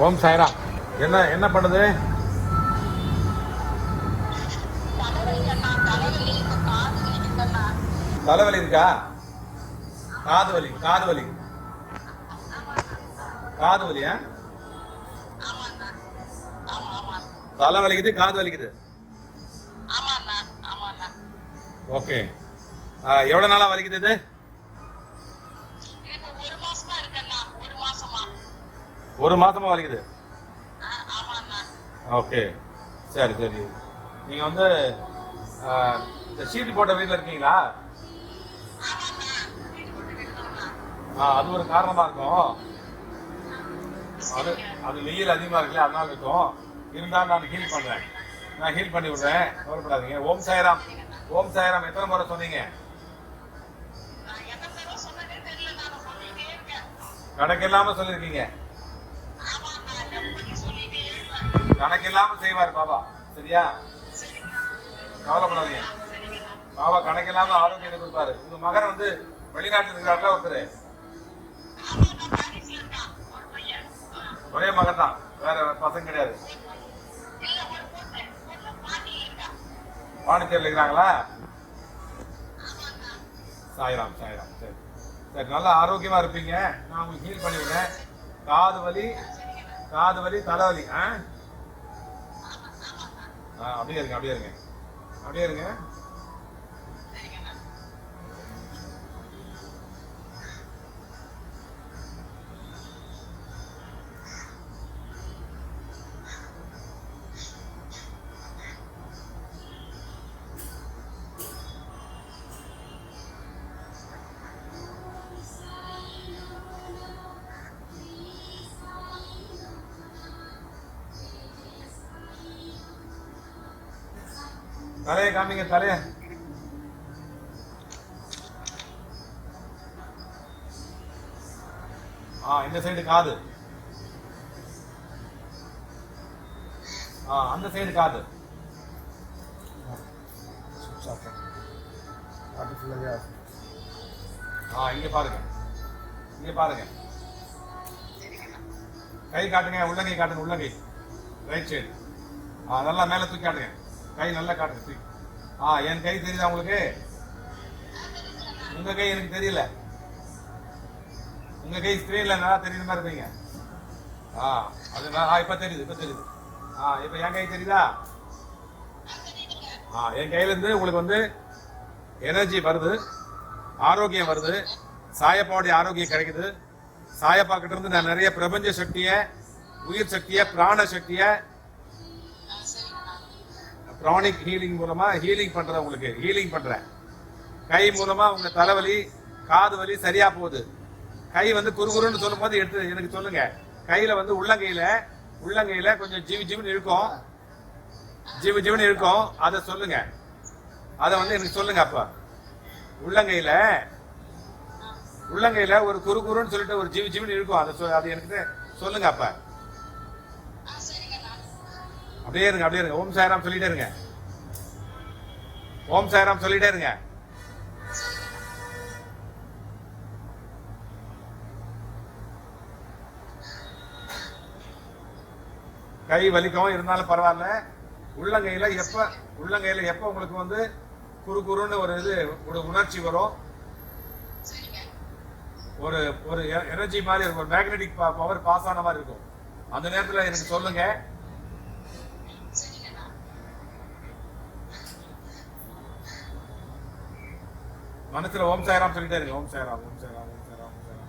ஓம் சாய்ரா என்ன என்ன பண்ணுது? தலைவலி இருக்கா? காது வலி காது வலி காது வலியா தலை வலிக்குது காது வலிக்குது ஓகே எவ்வளவு நாளா வலிக்குது இது? ஒரு மாசமா வலிக்குது? ஓகே. சரி சரி. நீங்க வந்து இந்த ஷீட் போட்ட வீட்ல இருக்கீங்களா? ஆ, அது ஒரு காரணமா இருக்கும். அது அது வெயில் அதிகமா இருக்குல்ல அதனால இருக்கும். இருந்தாலும் நான் ஹீல் பண்றேன். நான் ஹீல் பண்ணி விடுறேன். கவலைப்படாதீங்க. ஓம் சாய்ராம். ஓம் சாய்ராம் எத்தனை முறை சொன்னீங்க? கணக்கு இல்லாம சொல்லிருக்கீங்க. கணக்கு இல்லாம செய்வார் பாபா. சரியா? கவலைப்படாதீங்க. பாபா கணக்கு இல்லாம ஆரோக்கியத்தை கொடுப்பாரு. உங்க மகன் வந்து வெளிநாட்டுல இருக்கிறாருல ஒருத்தர். ஒரே மகன் தான் வேற பசங்க கிடையாது. பாண்டிச்சேரியில் இருக்கிறாங்களா? சாய்ராம் சாய்ராம். சரி. சரி நல்லா ஆரோக்கியமா இருப்பீங்க. நான் உங்களுக்கு ஹீல் பண்ணிவிடுறேன் காது வலி காது வலி தலைவலி ஆ, அப்படியே இருங்க அப்படியே இருங்க. அப்படியே இருங்க. தலையை காமிங்க தலைய. ஆ இந்த சைடு காது. ஆ அந்த சைடு காது. ஆ இங்க பாருங்க. இங்க பாருங்க. கை காட்டுங்க உள்ளங்கை காட்டுங்க உள்ளங்கை. ரைட் சைடு ஆ நல்லா மேல தூக்கி காட்டுங்க. கை நல்லா காட்டுங்க ஆ என் கை தெரியுதா உங்களுக்கு? உங்கள் கை எனக்கு தெரியல. உங்கள் கை ஸ்க்ரீனில் நல்லா தெரியுற மாதிரி இருப்பீங்க. ஆ அது நான்- ஆ தெரியுது இப்போ தெரியுது. ஆ இப்போ என் கை தெரியுதா? ஆ என் கையிலேருந்து உங்களுக்கு வந்து எனர்ஜி வருது ஆரோக்கியம் வருது சாயப்பாவுடைய ஆரோக்கியம் கிடைக்குது. சாயப்பா கிட்ட இருந்து நான் நிறைய பிரபஞ்ச சக்தியை உயிர் சக்தியை பிராண சக்தியை க்ரானிக் ஹீலிங் மூலமாக ஹீலிங் பண்ணுறேன் உங்களுக்கு ஹீலிங் பண்ணுறேன் கை மூலமாக உங்கள் தலைவலி காது வலி சரியாக போகுது. கை வந்து குறுகுறுன்னு சொல்லும் போது எடுத்து எனக்கு சொல்லுங்க. கையில் வந்து உள்ளங்கையில் உள்ளங்கையில் கொஞ்சம் ஜிவி ஜிவின்னு இருக்கும் ஜிவி ஜிவின்னு இருக்கும் அதை சொல்லுங்க. அதை வந்து எனக்கு சொல்லுங்க அப்போ. உள்ளங்கையில் உள்ளங்கையில் ஒரு குறுகுறுன்னு சொல்லிட்டு ஒரு ஜிவி ஜிவின்னு இருக்கும் அதை சொல் அது எனக்கு சொல்லுங்க அப்போ. அப்படியே இருங்க அப்படியே இருங்க. ஓம் சாய்ராம் சொல்லிட்டே இருங்க. ஓம் சாய்ராம் சொல்லிட்டே இருங்க. கை வலிக்கவும் இருந்தாலும் பரவாயில்ல. உள்ளங்கையில எப்ப உள்ளங்கையில எப்ப உங்களுக்கு வந்து குறு குறுன்னு ஒரு இது ஒரு உணர்ச்சி வரும்? ஒரு ஒரு எனர்ஜி மாதிரி இருக்கும். ஒரு மேக்னெட்டிக் பவர் பாஸ் ஆன மாதிரி இருக்கும். அந்த நேரத்துல எனக்கு சொல்லுங்க. மனசுல ஓம் சாய்ராம் சொல்லிட்டே இருங்க ஓம் சாய்ராம் ஓம் சாய்ராம் ஓம் சாய்ராம் ஓம் சாய்ராம்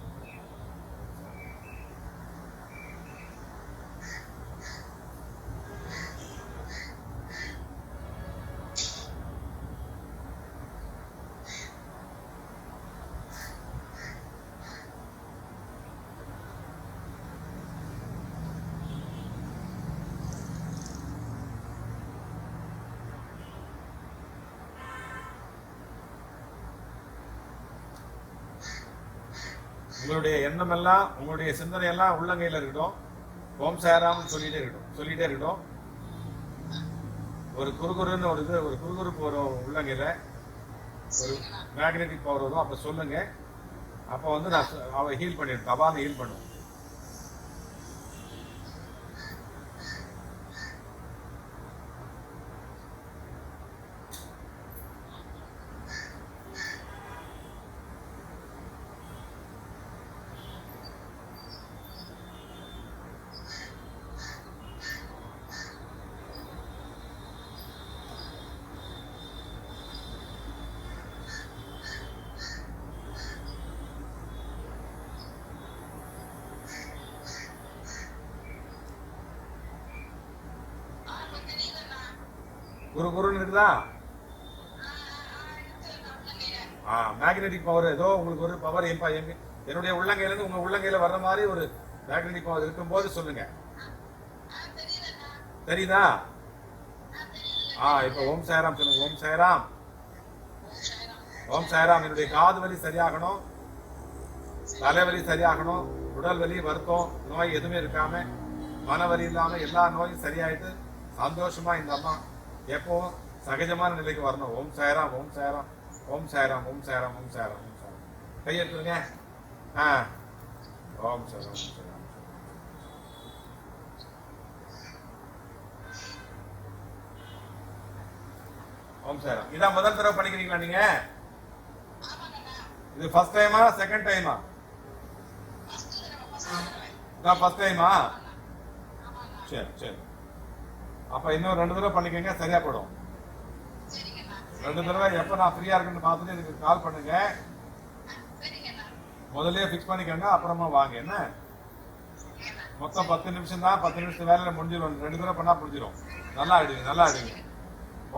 உங்களுடைய எண்ணம் எல்லாம் உங்களுடைய சிந்தனை எல்லாம் உள்ளங்கையில இருக்கட்டும். ஓம் சாராம்னு சொல்லிட்டே இருக்கட்டும். சொல்லிட்டே இருக்கட்டும். ஒரு குறுகுறுன்னு ஒரு இது ஒரு குறுகுறுப்பு வரும் உள்ளங்கையில். ஒரு மேக்னெட்டிக் பவர் வரும். அப்போ சொல்லுங்க. அப்போ வந்து நான் சொ- ஹீல் பண்ணிடும் தபான்னு ஹீல் பண்ணுவேன். குரு குருன்னு இருக்குதா? ஆ மேக்னெட்டிக் பவர் ஏதோ உங்களுக்கு ஒரு பவர் எப்பா எங்க என்னுடைய உள்ளங்கையில இருந்து உங்க உள்ளங்கையில வர்ற மாதிரி ஒரு மேக்னெட்டிக் பவர் இருக்கும்போது சொல்லுங்க. தெரியுதா? ஆ இப்போ ஓம் சாய்ராம் சொல்லுங்க. ஓம் சாய்ராம். ஓம் சாய்ராம் என்னுடைய காது வலி சரியாகணும். தலைவலி சரியாகணும். உடல் வலி வருத்தம் நோய் எதுவுமே இருக்காம மனவலி இல்லாம எல்லா நோயும் சரியாயிட்டு சந்தோஷமா இந்த அம்மா எப்பவும் சகஜமான நிலைக்கு வரணும் ஓம் சாய்ராம் ஓம் சாய்ராம் ஓம் சாய்ராம் ஓம் சாய்ராம் ஓம் சாய்ராம் ஓம் சாய்ராம் கையெழுத்துருங்க ஆ ஓம் சாய்ராம் ஓம் சாய்ராம் ஓம் சாய்ராம் இதான் முதல் தடவை பண்ணிக்கிறீங்களா நீங்க இது ஃபர்ஸ்ட் டைமா செகண்ட் டைமா இதான் ஃபர்ஸ்ட் டைமா சரி சரி அப்ப இன்னும் ரெண்டு தடவை பண்ணிக்கங்க சரியா போயிடும். ரெண்டு தடவை எப்ப நான் ஃப்ரீயா இருக்குன்னு பார்த்துட்டு எனக்கு கால் பண்ணுங்க. முதல்லயே ஃபிக்ஸ் பண்ணிக்கோங்க அப்புறமா வாங்க என்ன? மொத்தம் பத்து நிமிஷம் தான் பத்து நிமிஷம் வேலையில முடிஞ்சிடும் ரெண்டு தடவை பண்ணா முடிஞ்சிடும் நல்லா ஆயிடுங்க நல்லா ஆயிடுங்க.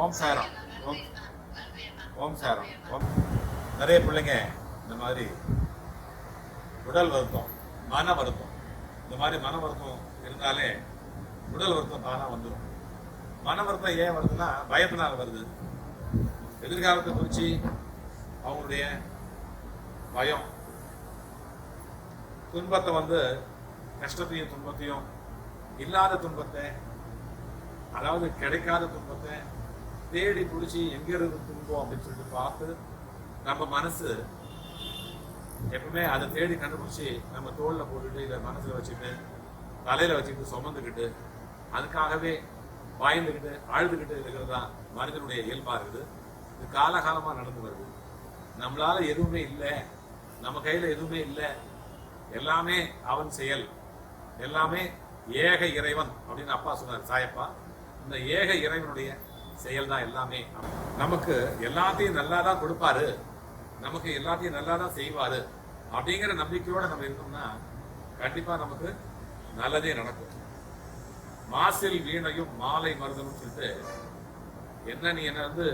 ஓம் சாய்ராம் ஓம் ஓம் சாய்ராம் ஓம். நிறைய பிள்ளைங்க இந்த மாதிரி உடல் வருத்தம் மன வருத்தம் இந்த மாதிரி மன வருத்தம் இருந்தாலே உடல் வருத்தம் தானா வந்துடும் மன வருத்தம் ஏன் வருதுன்னா பயத்தினால வருது. எதிர்காலத்தை குறித்து அவங்களுடைய பயம். துன்பத்தை வந்து கஷ்டத்தையும் துன்பத்தையும் இல்லாத துன்பத்தை அதாவது கிடைக்காத துன்பத்தை தேடி பிடிச்சி எங்க இருந்து துன்பம் அப்படின்னு சொல்லிட்டு பார்த்து நம்ம மனசு எப்பவுமே அதை தேடி கண்டுபிடிச்சி நம்ம தோல்ல போட்டுட்டு இதை மனசுல வச்சுக்கிட்டு தலையில வச்சுக்கிட்டு சுமந்துக்கிட்டு அதுக்காகவே பாய்ந்துக்கிட்டு ஆழ்ந்துக்கிட்டு இருக்கிறது தான் மனிதனுடைய இயல்பாக இருக்குது. இது காலகாலமாக நடந்து வருது. நம்மளால் எதுவுமே இல்லை. நம்ம கையில் எதுவுமே இல்லை. எல்லாமே அவன் செயல். எல்லாமே ஏக இறைவன் அப்படின்னு அப்பா சொன்னார் சாயப்பா. இந்த ஏக இறைவனுடைய செயல் தான் எல்லாமே. நமக்கு எல்லாத்தையும் நல்லா தான் கொடுப்பாரு. நமக்கு எல்லாத்தையும் நல்லா தான் செய்வாரு. அப்படிங்கிற நம்பிக்கையோடு நம்ம இருந்தோம்னா கண்டிப்பாக நமக்கு நல்லதே நடக்கும். மாசில் வீணையும் மாலை மருதனும் சொல்லிட்டு என்ன நீ என்ன வந்து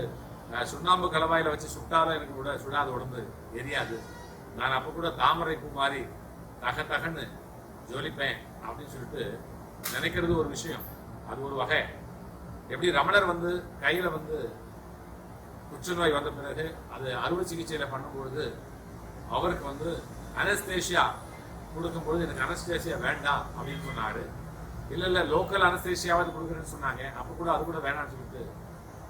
சுண்ணாம்பு கலவாயில வச்சு சுட்டாதான் எனக்கு கூட சுடாத உடம்பு எரியாது. நான் அப்ப கூட தாமரை பூ மாதிரி தக தகன்னு ஜொலிப்பேன் அப்படின்னு சொல்லிட்டு நினைக்கிறது ஒரு விஷயம். அது ஒரு வகை. எப்படி ரமணர் வந்து கையில வந்து புற்றுநோய் வந்த பிறகு அது அறுவை சிகிச்சையில பண்ணும்பொழுது அவருக்கு வந்து அனஸ்தேஷியா கொடுக்கும்பொழுது எனக்கு அனஸ்தேஷியா வேண்டாம் அப்படின்னு சொன்னாரு. இல்ல இல்ல லோக்கல் அனஸ்தேஷியாவது கொடுக்குறேன்னு சொன்னாங்க. அப்போ கூட அது கூட வேணாம்னு சொல்லிட்டு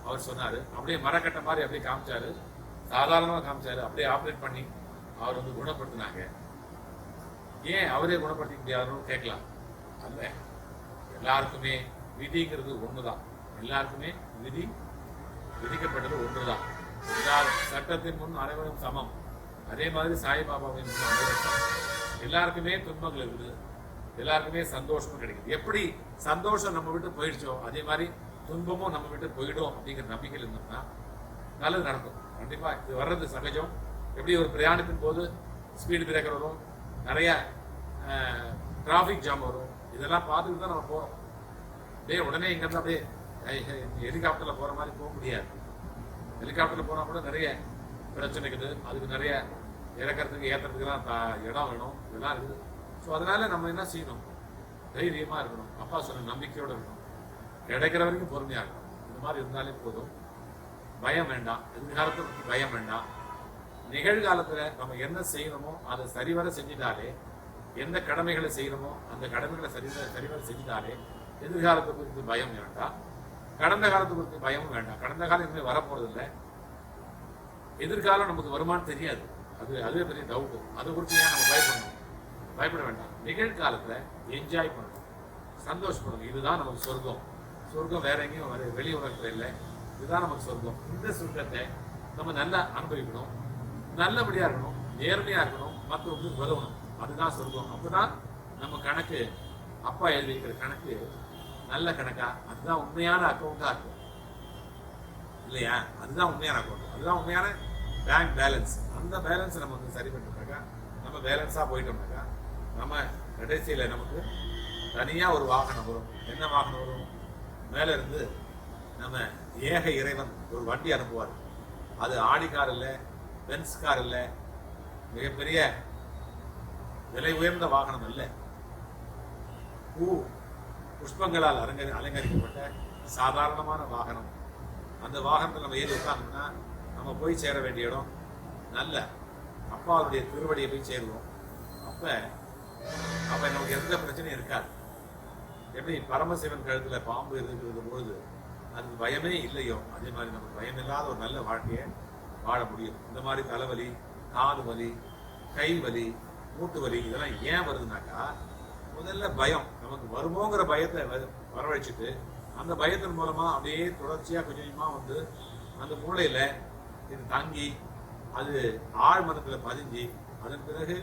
அவர் சொன்னாரு. அப்படியே மரக்கட்டை மாதிரி அப்படியே காமிச்சாரு. சாதாரணமா காமிச்சாரு. அப்படியே ஆப்ரேட் பண்ணி அவர் வந்து குணப்படுத்தினாங்க. ஏன் அவரே குணப்படுத்திக்க முடியாதுன்னு கேட்கலாம். அல்ல எல்லாருக்குமே விதிங்கிறது ஒண்ணுதான். எல்லாருக்குமே விதி விதிக்கப்பட்டது ஒன்றுதான் எல்லா சட்டத்தின் முன் அனைவரும் சமம். அதே மாதிரி சாய்பாபாவின் முன் அனைவரும் சமம். எல்லாருக்குமே துன்பங்கள் இருக்குது. எல்லாருக்குமே சந்தோஷமும் கிடைக்குது. எப்படி சந்தோஷம் நம்ம விட்டு போயிடுச்சோ அதே மாதிரி துன்பமும் நம்ம விட்டு போயிடும் அப்படிங்கிற நம்பிக்கையில் இருந்தோம்னா நல்லது நடக்கும். கண்டிப்பாக இது வர்றது சகஜம். எப்படி ஒரு பிரயாணத்தின் போது ஸ்பீடு பிரேக்கர் வரும் நிறைய டிராஃபிக் ஜாம் வரும் இதெல்லாம் பார்த்துட்டு தான் நம்ம போகிறோம் அப்படியே உடனே இங்கிருந்து அப்படியே ஹெலிகாப்டரில் போகிற மாதிரி போக முடியாது. ஹெலிகாப்டரில் போனால் கூட நிறைய பிரச்சனை இருக்குது அதுக்கு நிறைய இறக்கறதுக்கு ஏத்துறதுக்குலாம் இடம் வேணும். இதெல்லாம் இருக்குது. ஸோ அதனால நம்ம என்ன செய்யணும்? தைரியமா இருக்கணும். அப்பா சொன்ன நம்பிக்கையோடு இருக்கணும். கிடைக்கிற வரைக்கும் பொறுமையா இருக்கணும். இந்த மாதிரி இருந்தாலே போதும். பயம் வேண்டாம். எதிர்காலத்தை பயம் வேண்டாம். நிகழ்காலத்துல நம்ம என்ன செய்யணுமோ அதை சரிவர செஞ்சிட்டாலே எந்த கடமைகளை செய்யணுமோ அந்த கடமைகளை சரி சரிவர செஞ்சிட்டாலே எதிர்காலத்தை குறித்து பயம் வேண்டாம். கடந்த காலத்தை குறித்து பயமும் வேண்டாம். கடந்த காலம் இனிமேல் வரப்போறதில்லை. எதிர்காலம் நமக்கு வருமானு தெரியாது. அது அதுவே பெரிய டவுட்டு அதை குறித்து ஏன் நம்ம பயப்படணும்? பயப்பட வேண்டாம். நிகழ்காலத்துல என்ஜாய் பண்ணணும் சந்தோஷப்படணும் இதுதான் நமக்கு சொர்க்கம். சொர்க்கம் வேற எங்கேயும் வேற வெளி உலகத்தில் இல்லை. இதுதான் நமக்கு சொர்க்கம். இந்த சொர்க்கத்தை நம்ம நல்லா அனுபவிக்கணும். நல்லபடியாக இருக்கணும். நேர்மையாக இருக்கணும். மற்றவங்களுக்கு உதவணும். அதுதான் சொர்க்கம். அப்பதான் நம்ம கணக்கு அப்பா எழுதி இருக்கிற கணக்கு நல்ல கணக்கா? அதுதான் உண்மையான அக்கௌண்ட்டாக இருக்கும். இல்லையா? அதுதான் உண்மையான அக்கௌண்ட் அதுதான் உண்மையான பேங்க் பேலன்ஸ் அந்த பேலன்ஸை நம்ம வந்து சரி பண்ணிட்டோம்னாக்கா நம்ம பேலன்ஸாக போயிட்டோம்னாக்கா நம்ம கடைசியில் நமக்கு தனியாக ஒரு வாகனம் வரும். என்ன வாகனம் வரும்? மேலே இருந்து நம்ம ஏக இறைவன் ஒரு வண்டி அனுப்புவார். அது ஆடி கார் இல்லை பென்ஸ் கார் இல்லை மிகப்பெரிய விலை உயர்ந்த வாகனம் அல்ல. பூ புஷ்பங்களால் அலங்கரி அலங்கரிக்கப்பட்ட சாதாரணமான வாகனம். அந்த வாகனத்தில் நம்ம ஏறி உட்காந்தோம்னா நம்ம போய் சேர வேண்டிய இடம் நல்ல. அப்பாவுடைய திருவடியை போய் சேருவோம். அப்போ அப்ப நமக்கு எந்த பிரச்சனையும் இருக்காது. எப்படி பரமசிவன் கழுத்துல பாம்பு இருக்கிறது பொழுது அது பயமே இல்லையோ? அதே மாதிரி நமக்கு பயம் இல்லாத ஒரு நல்ல வாழ்க்கையை வாழ முடியும். இந்த மாதிரி தலைவலி காது வலி கை வலி மூட்டு வலி இதெல்லாம் ஏன் வருதுனாக்கா முதல்ல பயம். நமக்கு வருமோங்கிற பயத்தை வரவழைச்சிட்டு அந்த பயத்தின் மூலமா அப்படியே தொடர்ச்சியா கொஞ்சம் கொஞ்சமா வந்து அந்த மூளையில இது தங்கி அது ஆழ் மரத்தில் பதிஞ்சு அதன் பிறகு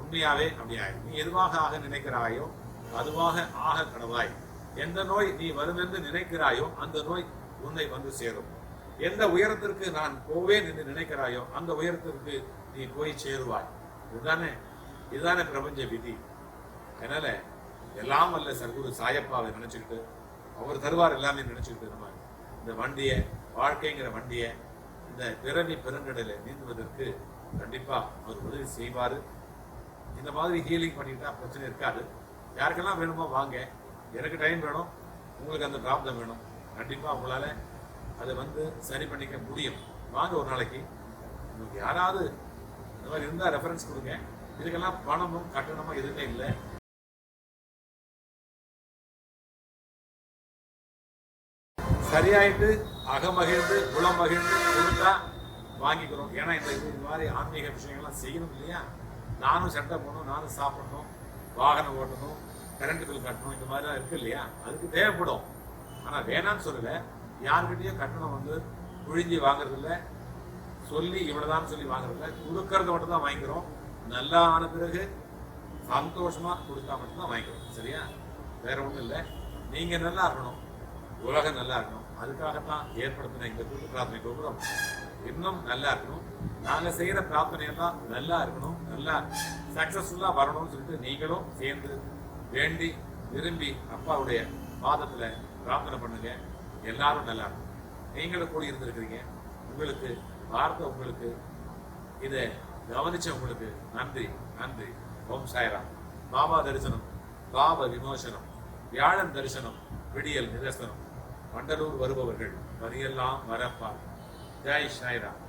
உண்மையாவே அப்படி நீ எதுவாக ஆக நினைக்கிறாயோ அதுவாக ஆக கடவாய். எந்த நோய் நீ வரும் என்று நினைக்கிறாயோ அந்த நோய் உன்னை வந்து சேரும். எந்த உயரத்திற்கு நான் போவேன் என்று நினைக்கிறாயோ அந்த உயரத்திற்கு நீ போய் சேருவாய். இதுதானே இதுதானே பிரபஞ்ச விதி. அதனால எல்லாம் அல்ல சர்க்குரு சாயப்பாவை நினைச்சுக்கிட்டு அவர் தருவார் எல்லாமே நினைச்சுக்கிட்டு நம்ம இந்த வண்டியை வாழ்க்கைங்கிற வண்டியை இந்த பிறவி பெருங்கடலை நீந்துவதற்கு கண்டிப்பாக அவர் உதவி செய்வார். இந்த மாதிரி ஹீலிங் பண்ணிக்கிட்டால் பிரச்சனை இருக்காது. யாருக்கெல்லாம் வேணுமோ வாங்க. எனக்கு டைம் வேணும். உங்களுக்கு அந்த ப்ராப்ளம் வேணும். கண்டிப்பாக உங்களால் அதை வந்து சரி பண்ணிக்க முடியும். வாங்க ஒரு நாளைக்கு. உங்களுக்கு யாராவது இந்த மாதிரி இருந்தால் ரெஃபரன்ஸ் கொடுங்க. இதுக்கெல்லாம் பணமும் கட்டணமும் எதுவுமே இல்லை. சரியாயிட்டு அகமகிழ்ந்து குளமகிழ்ந்து கொடுத்தா வாங்கிக்கிறோம். ஏன்னா இந்த இது இது மாதிரி ஆன்மீக விஷயங்கள்லாம் செய்யணும் இல்லையா? நானும் சண்டை போடணும் நானும் சாப்பிடணும் வாகனம் ஓட்டணும் கரண்ட் பில் கட்டணும் இந்த மாதிரிலாம் இருக்கு இல்லையா? அதுக்கு தேவைப்படும். ஆனால் வேணாம்னு சொல்லலை. யார்கிட்டையும் கட்டணம் வந்து புழிஞ்சி வாங்குறதில்ல. சொல்லி இவ்வளோதான் சொல்லி வாங்குறதில்ல. கொடுக்கறத மட்டும் தான் வாங்கிக்கிறோம். நல்லா ஆன பிறகு சந்தோஷமாக கொடுத்தா மட்டும்தான் வாங்கிக்கிறோம். சரியா? வேற ஒன்றும் இல்லை. நீங்கள் நல்லா இருக்கணும். உலகம் நல்லா இருக்கணும். அதுக்காகத்தான் ஏற்படுத்தின இந்த கூட்டு பிரார்த்தனை கோபுரம். இன்னும் நல்லா இருக்கணும். நாங்க செய்யற பிரார்த்தனை எல்லாம் நல்லா இருக்கணும் நல்லா சக்சஸ்ஃபுல்லா வரணும்னு சொல்லிட்டு நீங்களும் சேர்ந்து வேண்டி விரும்பி அப்பாவுடைய பாதத்துல பிரார்த்தனை பண்ணுங்க. எல்லாரும் நல்லா இருக்கும் நீங்களும் கூட இருந்திருக்கிறீங்க. உங்களுக்கு வார்த்தை உங்களுக்கு இதை கவனிச்ச உங்களுக்கு நன்றி நன்றி. ஓம் சாய்ராம். பாபா தரிசனம் பாப விமோசனம் வியாழன் தரிசனம் விடியல் நிதர்சனம். வண்டலூர் வருபவர்கள் வரியெல்லாம் வரப்பா ஜெய் சாய்ராம்.